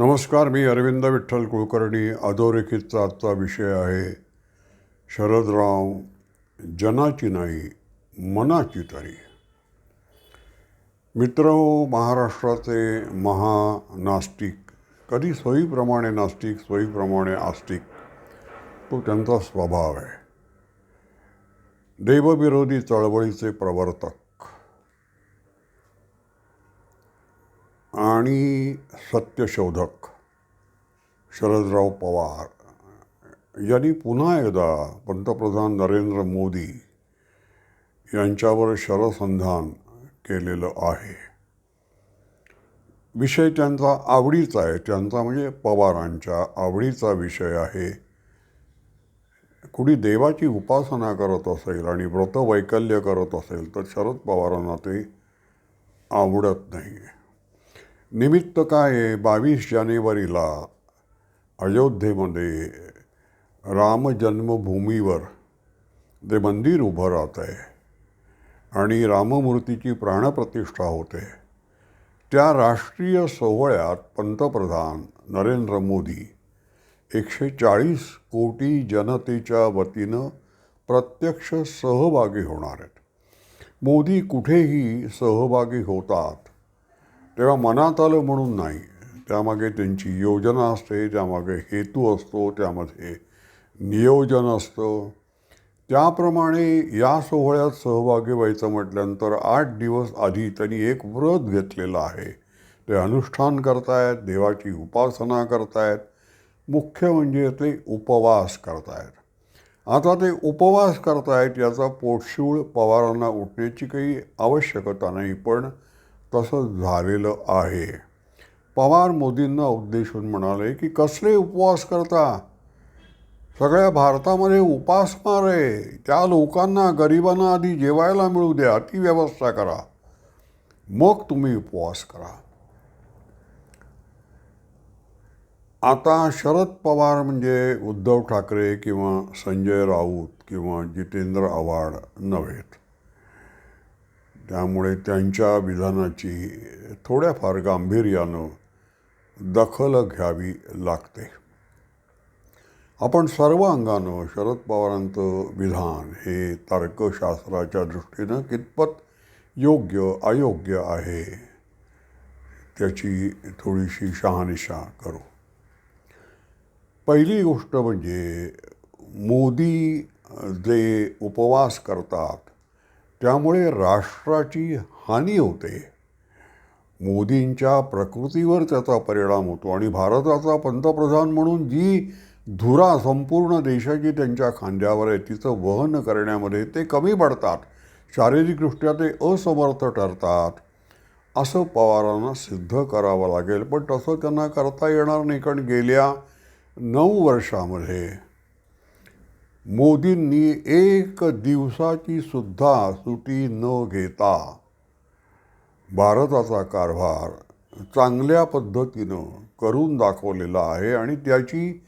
नमस्कार मी अरविंद विठ्ठल कुलकर्णी. अधोरेखितचा आजचा विषय आहे शरदराव जनाची नाही मनाची तरी. मित्र हो, महाराष्ट्राचे महानास्तिक कधी सोयीप्रमाणे नास्तिक सोयीप्रमाणे आस्तिक तो त्यांचा स्वभाव आहे. देवविरोधी चळवळीचे प्रवर्तक आणि सत्यशोधक शरदराव पवार यांनी पुन्हा एकदा पंतप्रधान नरेंद्र मोदी यांच्यावर शरसंधान केलेलं आहे. विषय त्यांचा आवडीचा आहे. त्यांचा म्हणजे पवारांच्या आवडीचा विषय आहे. कुणी देवाची उपासना करत असेल आणि व्रतवैकल्य करत असेल तर शरद पवारांना ते आवडत नाही निमित्त काय आहे? बावीस जानेवारीला अयोध्येमध्ये रामजन्मभूमीवर ते मंदिर उभं राहत आहे आणि राममूर्तीची प्राणप्रतिष्ठा होते त्या राष्ट्रीय सोहळ्यात पंतप्रधान नरेंद्र मोदी एकशे चाळीस कोटी जनतेच्या वतीनं प्रत्यक्ष सहभागी होणार आहेत. मोदी कुठेही सहभागी होतात तेव्हा मनात आलं म्हणून नाही. त्यामागे त्यांची योजना असते त्यामागे हेतू असतो त्यामध्ये नियोजन असतं. त्याप्रमाणे या सोहळ्यात सहभागी व्हायचं म्हटल्यानंतर आठ दिवस आधी त्यांनी एक व्रत घेतलेलं आहे. ते अनुष्ठान करतायत देवाची उपासना करतायत. मुख्य म्हणजे ते उपवास करतायत. आता ते उपवास करतायत याचा पोटशिवळ पवारांना उठण्याची काही आवश्यकता नाही पण तसं झालेलं आहे. पवार मोदींना उद्देशून म्हणाले की कसले उपवास करता? सगळ्या भारतामध्ये उपासमार आहे त्या लोकांना गरिबांना आधी जेवायला मिळू द्या ती व्यवस्था करा. मग तुम्ही उपवास करा. आता शरद पवार म्हणजे उद्धव ठाकरे किंवा संजय राऊत किंवा जितेंद्र आव्हाड नव्हेत. त्यामुळे त्यांच्या विधानाची थोड्याफार गांभीर्यानं दखल घ्यावी लागते. आपण सर्व अंगानं शरद पवारांचं विधान हे तर्कशास्त्राच्या दृष्टीनं कितपत योग्य अयोग्य आहे त्याची थोडीशी शहानिशा करू. पहिली गोष्ट म्हणजे मोदी जे उपवास करतात त्यामुळे राष्ट्राची हानी होते. मोदींच्या प्रकृतीवर त्याचा परिणाम होतो आणि भारताचा पंतप्रधान म्हणून जी धुरा संपूर्ण देशाची त्यांच्या खांद्यावर आहे तिचं वहन करण्यामध्ये ते कमी पडतात. शारीरिकदृष्ट्या ते असमर्थ ठरतात. असं पवारांना सिद्ध करावं लागेल पण तसं त्यांना करता येणार नाही कारण गेल्या नऊ वर्षामध्ये मोदींनी एक दिवसाची सुद्धा सुटी न घेता भारताचा कारभार चांगल्या पद्धतीनं करून दाखवलेला आहे आणि त्याची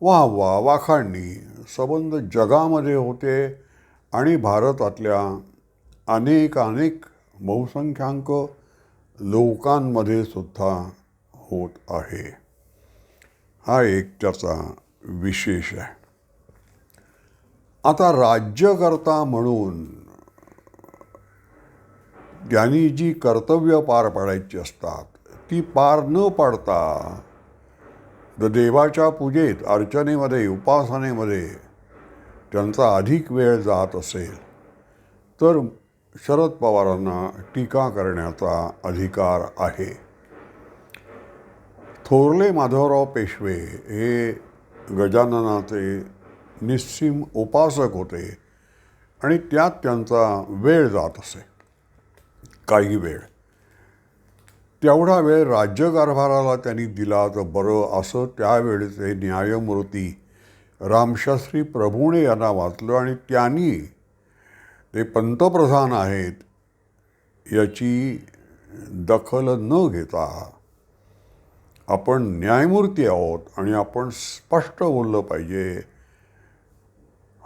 वाह वाह वाखाणणी संबंध जगामध्ये होते आणि भारतातल्या अनेक अनेक बहुसंख्याक लोकांमध्ये सुद्धा होत आहे. हा एक त्याचा विशेष आहे. आता राज्यकर्ता म्हणून ज्यांनी जी कर्तव्य पार पाडायची असतात ती पार न पाडता द देवाच्या पूजेत अर्चनेमध्ये उपासनेमध्ये त्यांचा अधिक वेळ जात असेल तर शरद पवारांना टीका करण्याचा अधिकार आहे. थोरले माधवराव पेशवे हे गजाननाचे निस्सीम उपासक होते आणि त्यात त्यांचा वेळ जात असे. काही वेळ. तेवढा वेळ राज्यकारभाराला त्यांनी दिला तर बरं असं त्यावेळेचे न्यायमूर्ती रामशास्त्री प्रभूणे यांना वाचलं आणि त्यांनी ते पंतप्रधान आहेत याची दखल न घेता आपण न्यायमूर्ती आहोत आणि आपण स्पष्ट बोललं पाहिजे.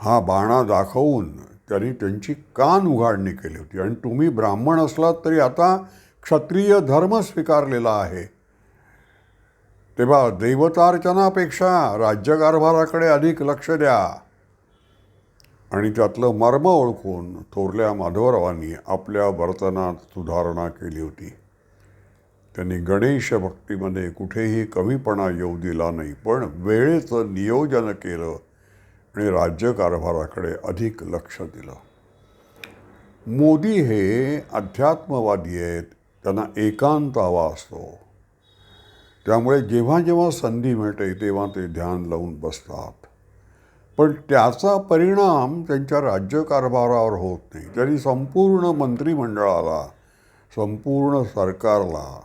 हा बाणा दाखवून त्यांनी त्यांची कान उघाडणी केली होती. आणि तुम्ही ब्राह्मण असलात तरी आता क्षत्रिय धर्म स्वीकारलेला आहे. तेव्हा दैवतार्चनापेक्षा राज्यकारभाराकडे अधिक लक्ष द्या. आणि त्यातलं मर्म ओळखून थोरल्या माधवरावांनी आपल्या वर्तनात सुधारणा केली होती. त्यांनी गणेश भक्तीमध्ये कुठेही कमीपणा येऊ दिला नाही पण वेळेचं नियोजन केलं. आणि राज्यकारभाराकडे अधिक लक्ष दिलं. मोदी हे अध्यात्मवादी आहेत त्यांना एकांत हवा असतो. त्यामुळे जेव्हा जेव्हा संधी मिळते तेव्हा ते ध्यान लावून बसतात. पण त्याचा परिणाम त्यांच्या राज्यकारभारावर होत नाही. तरी संपूर्ण मंत्रिमंडळाला संपूर्ण सरकारला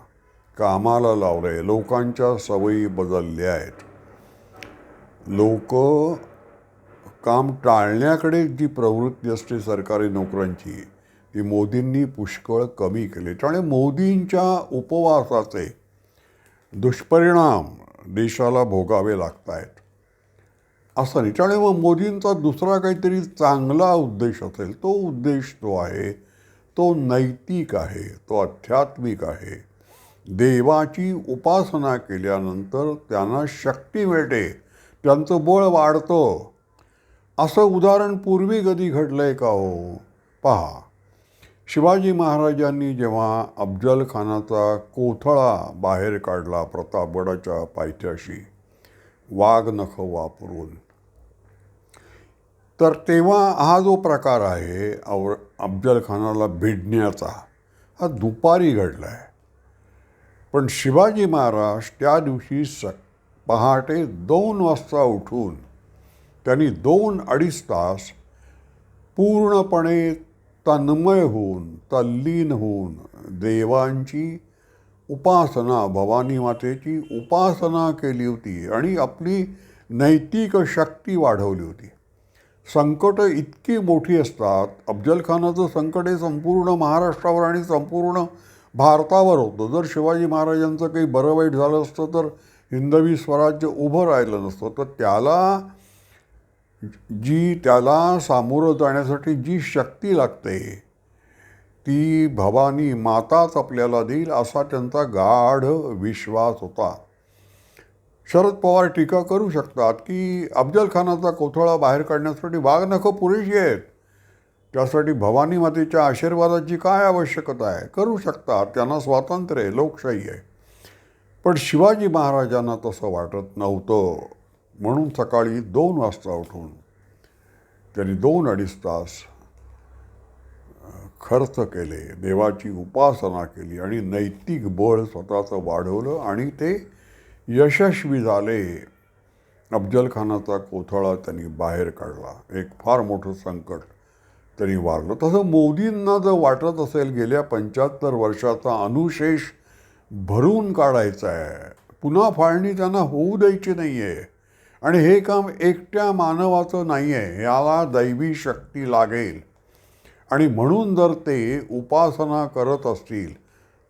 कामाला लावलं आहे लोकांच्या सवयी बदलल्या आहेत. लोक काम टाळण्याकडे जी प्रवृत्ती असते सरकारी नोकऱ्यांची ती मोदींनी पुष्कळ कमी केली. त्यामुळे मोदींच्या उपवासाचे दुष्परिणाम देशाला भोगावे लागत आहेत असं नाही. त्यामुळे मग मोदींचा दुसरा काहीतरी चांगला उद्देश असेल तो उद्देश तो आहे तो नैतिक आहे तो आध्यात्मिक आहे. देवाची उपासना केल्यानंतर त्यांना शक्ती मिळते. त्यांचं बळ वाढतं. असं उदाहरण पूर्वी कधी घडलं आहे का हो? पहा. शिवाजी महाराजांनी जेव्हा अफजल खानाचा कोथळा बाहेर काढला प्रतापगडाच्या पायथ्याशी वाघ नख वापरून. तर तेव्हा हा जो प्रकार आहे अव अफजल खानाला भिडण्याचा हा दुपारी घडला आहे पण शिवाजी महाराज त्या दिवशी स पहाटे दोन वाजता उठून त्यांनी दोन अडीच तास पूर्णपणे तन्मय होऊन तल्लीन होऊन देवांची उपासना भवानी मातेची उपासना केली होती आणि आपली नैतिक शक्ती वाढवली होती. संकटं इतकी मोठी असतात अफजलखानाचं संकट हे संपूर्ण महाराष्ट्रावर आणि संपूर्ण भारतावर होतं. जर शिवाजी महाराजांचं काही बरं वाईट झालं असतं तर हिंदवी स्वराज्य उभं राहिलं नसतं तर त्याला जी त्याला सामोरं जाण्यासाठी जी शक्ती लागते ती भवानी माताच आपल्याला देईल असा त्यांचा गाढ विश्वास होता. शरद पवार टीका करू शकतात की अफजल खानाचा कोथळा बाहेर काढण्यासाठी वाघ नखं पुरेशी आहेत. त्यासाठी भवानी मातेच्या आशीर्वादाची काय आवश्यकता आहे? करू शकतात त्यांना स्वातंत्र्य आहे लोकशाही आहे. पण शिवाजी महाराजांना तसं वाटत नव्हतं. म्हणून सकाळी दोन वाजता उठून त्यांनी दोन अडीच तास खर्च केले देवाची उपासना केली आणि नैतिक बळ स्वतःचं वाढवलं आणि ते यशस्वी झाले. अफजल खानाचा कोथळा त्यांनी बाहेर काढला. एक फार मोठं संकट त्यांनी वारलं तसं मोदींना जर वाटत असेल गेल्या पंच्याहत्तर वर्षाचा अनुशेष भरून काढायचा आहे पुन्हा फाळणी त्यांना होऊ द्यायची नाही आहे आणि हे काम एकट्या मानवाचं नाही आहे याला दैवी शक्ती लागेल. आणि म्हणून जर ते उपासना करत असतील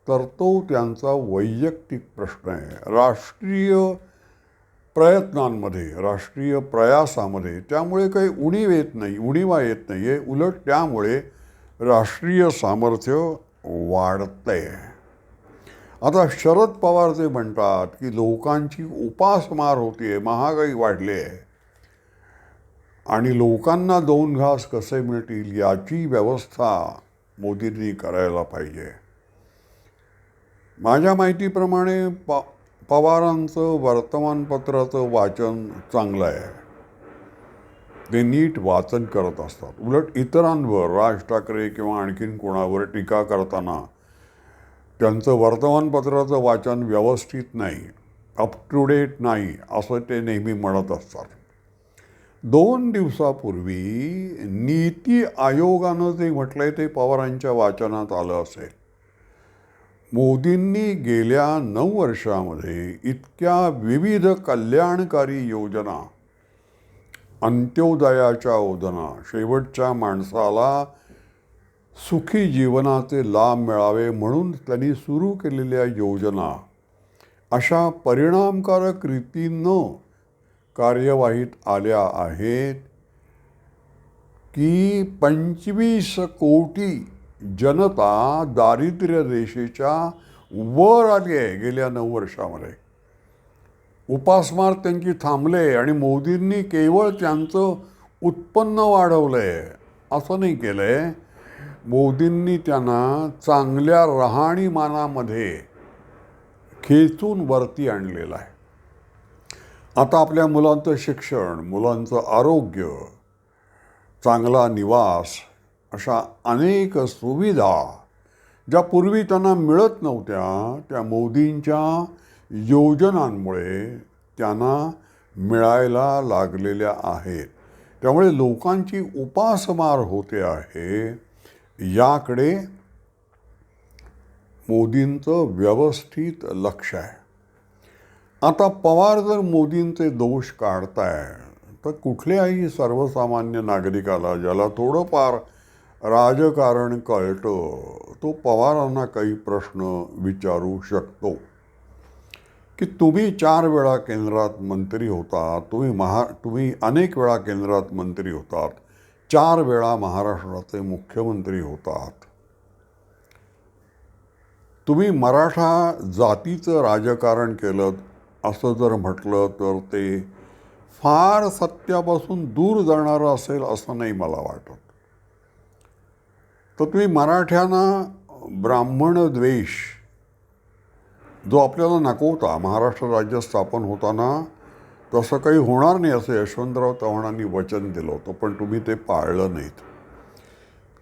तर तो त्यांचा वैयक्तिक प्रश्न आहे. राष्ट्रीय प्रयत्नांमध्ये राष्ट्रीय प्रयासामध्ये त्यामुळे काही उणीव येत नाही उणीवा येत नाही आहे उलट त्यामुळे राष्ट्रीय सामर्थ्य वाढतं आहे आता शरद पवार जे म्हणतात की लोकांची उपासमार होती आहे महागाई वाढली आहे आणि लोकांना दोन घास कसे मिळतील याची व्यवस्था मोदींनी करायला पाहिजे. माझ्या माहितीप्रमाणे प पवारांचं वर्तमानपत्राचं वाचन चांगलं आहे ते नीट वाचन करत असतात. उलट इतरांवर राज ठाकरे किंवा आणखीन कोणावर टीका करताना त्यांचं वर्तमानपत्राचं वाचन व्यवस्थित नाही अप टू डेट नाही असं ते नेहमी म्हणत असतात. दोन दिवसापूर्वी नीती आयोगानं जे म्हटलंय ते पवारांच्या वाचनात आलं असेल. मोदींनी गेल्या नऊ वर्षामध्ये इतक्या विविध कल्याणकारी योजना अंत्योदयाच्या योजना शेवटच्या माणसाला सुखी जीवनाचे लाभ मिळावे म्हणून त्यांनी सुरू केलेल्या योजना. अशा परिणामकारक रीतीनं कार्यवाहीत आल्या आहेत की पंचवीस कोटी जनता दारिद्र्य रेषेच्या वर आली आहे गेल्या नऊ वर्षामध्ये. उपासमार त्यांची थांबले आणि मोदींनी केवळ त्यांचं उत्पन्न वाढवलं आहे असं नाही केलं आहे मोदींनी त्यांना चांगल्या राहणीमानामध्ये खेचून वरती आणलेलं आहे. आता आपल्या मुलांचं शिक्षण मुलांचं आरोग्य चांगला निवास अशा अनेक सुविधा ज्या पूर्वी त्यांना मिळत नव्हत्या त्या मोदींच्या योजनांमुळे त्यांना मिळायला लागलेल्या आहेत. त्यामुळे लोकांची उपासमार होते आहे. याकडे मोदींचं व्यवस्थित लक्ष आहे. आता पवार जर मोदींचे दोष काढताय तर कुठल्याही सर्वसामान्य नागरिकाला ज्याला थोडंफार राजकारण कळतं तो पवारांना काही प्रश्न विचारू शकतो. की तुम्ही चार वेळा केंद्रात मंत्री होता तुम्ही महा तुम्ही अनेक वेळा केंद्रात मंत्री होतात चार वेळा महाराष्ट्राचे मुख्यमंत्री होतात. तुम्ही मराठा जातीचं राजकारण केलं असं जर म्हटलं तर ते फार सत्यापासून दूर जाणारं असेल असं नाही मला वाटत. तर तुम्ही मराठ्यांना ब्राह्मण द्वेष जो आपल्याला नको होता महाराष्ट्र राज्य स्थापन होताना तसं काही होणार नाही असं यशवंतराव चव्हाणांनी वचन दिलं होतं पण तुम्ही ते पाळलं नाहीत.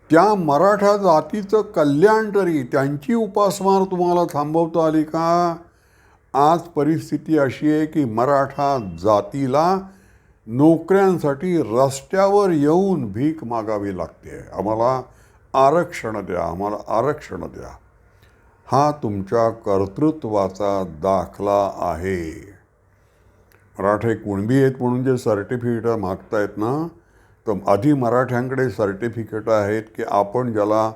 त्या मराठा जातीचं कल्याण तरी त्यांची उपासमार तुम्हाला थांबवता आली का? आज परिस्थिती अशी आहे की मराठा जातीला नोकऱ्यांसाठी रस्त्यावर येऊन भीक मागावी लागते. आम्हाला आरक्षण द्या आम्हाला आरक्षण द्या. हा तुमच्या कर्तृत्वाचा दाखला आहे. मराठे कुणबी आहेत म्हणून जे सर्टिफिकेट मागतायत ना तर आधी मराठ्यांकडे सर्टिफिकेट आहेत की आपण ज्याला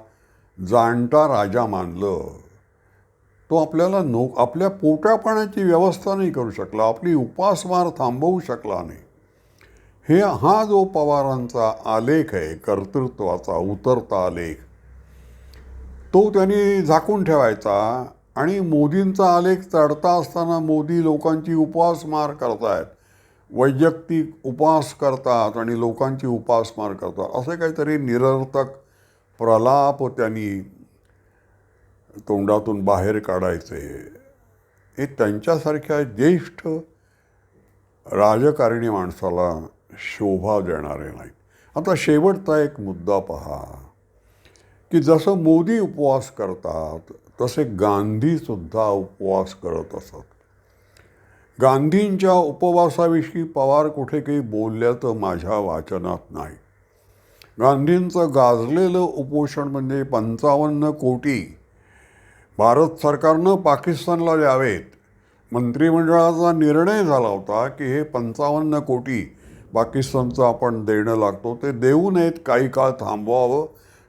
जाणता राजा मानलं तो आपल्याला नो आपल्या पोटापाण्याची व्यवस्था नाही करू शकला आपली उपासमार थांबवू शकला नाही. हे हा जो पवारांचा आलेख आहे कर्तृत्वाचा उतरता आलेख तो त्यांनी झाकून ठेवायचा. आणि मोदींचा आलेख चढता असताना मोदी लोकांची उपासमार करतायत. वैयक्तिक उपास करतात आणि लोकांची उपासमार करतात. असे काहीतरी निरर्थक प्रलाप त्यांनी तोंडातून बाहेर काढायचे. हे त्यांच्यासारख्या ज्येष्ठ राजकारणी माणसाला शोभा देणारे नाहीत. आता शेवटचा एक मुद्दा पहा की जसं मोदी उपवास करतात तसे गांधीसुद्धा उपवास करत असत. गांधींच्या उपवासाविषयी पवार कुठे काही बोलल्याचं माझ्या वाचनात नाही. गांधींचं गाजलेलं उपोषण म्हणजे पंचावन्न कोटी भारत सरकारनं पाकिस्तानला द्यावेत. मंत्रिमंडळाचा निर्णय झाला होता की हे पंचावन्न कोटी पाकिस्तानचं आपण देणं लागतो. ते देऊ नयेत काही काळ थांबवावं.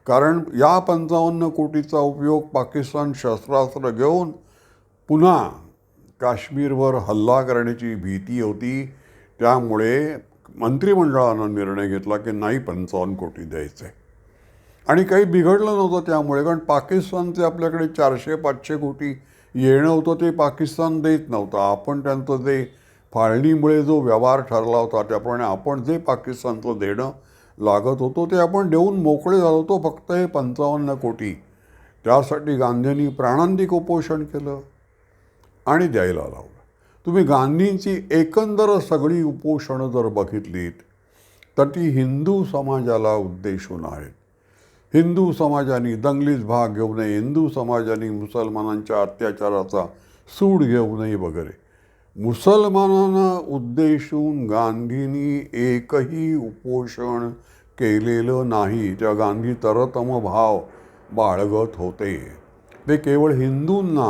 कारण या पंचावन्न कोटीचा उपयोग पाकिस्तान शस्त्रास्त्र घेऊन पुन्हा काश्मीरवर हल्ला करण्याची भीती होती. त्यामुळे मंत्रिमंडळानं निर्णय घेतला की नाही पंचावन्न कोटी द्यायचे. आणि काही बिघडलं नव्हतं त्यामुळे कारण पाकिस्तानचे आपल्याकडे चारशे पाचशे कोटी येणं होतं ते पाकिस्तान देत नव्हतं. आपण त्यांचं ते फाळणीमुळे जो व्यवहार ठरला होता त्याप्रमाणे आपण जे पाकिस्तानचं देणं लागत होतो ते आपण देऊन मोकळे झालो होतो फक्त हे पंचावन्न कोटी. त्यासाठी गांधींनी प्राणांतिक उपोषण केलं आणि द्यायला लावलं. तुम्ही गांधींची एकंदर सगळी उपोषणं जर बघितलीत तर ती हिंदू समाजाला उद्देशून आहेत. हिंदू समाजाने दंगलीत भाग घेऊ नये हिंदू समाजाने मुसलमानांच्या अत्याचाराचा सूड घेऊ नये वगैरे. मुसलमानांना उद्देशून गांधींनी एकही उपोषण केलेलं नाही. त्या गांधी तरतम भाव बाळगत होते ते केवळ हिंदूंना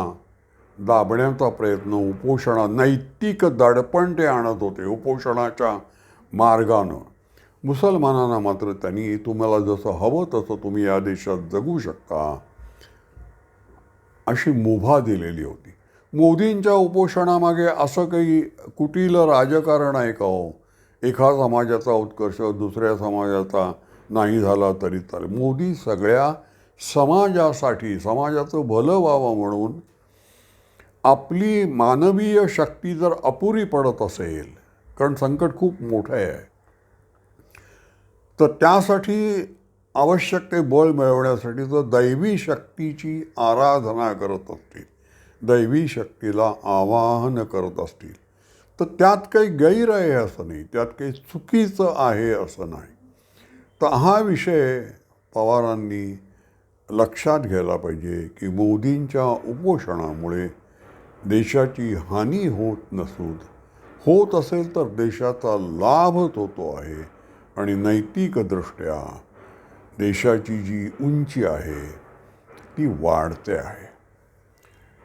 दाबण्याचा प्रयत्न उपोषणा नैतिक दडपण ते आणत होते उपोषणाच्या मार्गानं. मुसलमानांना मात्र त्यांनी तुम्हाला जसं हवं तसं तुम्ही या देशात जगू शकता अशी मुभा दिलेली होती. मोदींच्या उपोषणामागे असं काही कुटील राजकारण आहे का हो? एका समाजाचा उत्कर्ष दुसऱ्या समाजाचा नाही झाला तरी चालेल. मोदी सगळ्या समाजासाठी समाजाचं भलं व्हावं म्हणून आपली मानवीय शक्ती जर अपुरी पडत असेल कारण संकट खूप मोठं आहे तर त्यासाठी आवश्यक ते बळ मिळवण्यासाठी तर दैवी शक्तीची आराधना करत असतील. दैवी शक्तीला आवाहन करत असतील. तर त्यात काही गैर आहे असं नाही. त्यात काही चुकीचं आहे असं नाही. तर हा विषय पवारांनी लक्षात घ्यायला पाहिजे की मोदींच्या उपोषणामुळे देशाची हानी होत नसून होत असेल तर देशाचा लाभच होतो आहे आणि नैतिकदृष्ट्या देशाची जी उंची आहे ती वाढते आहे.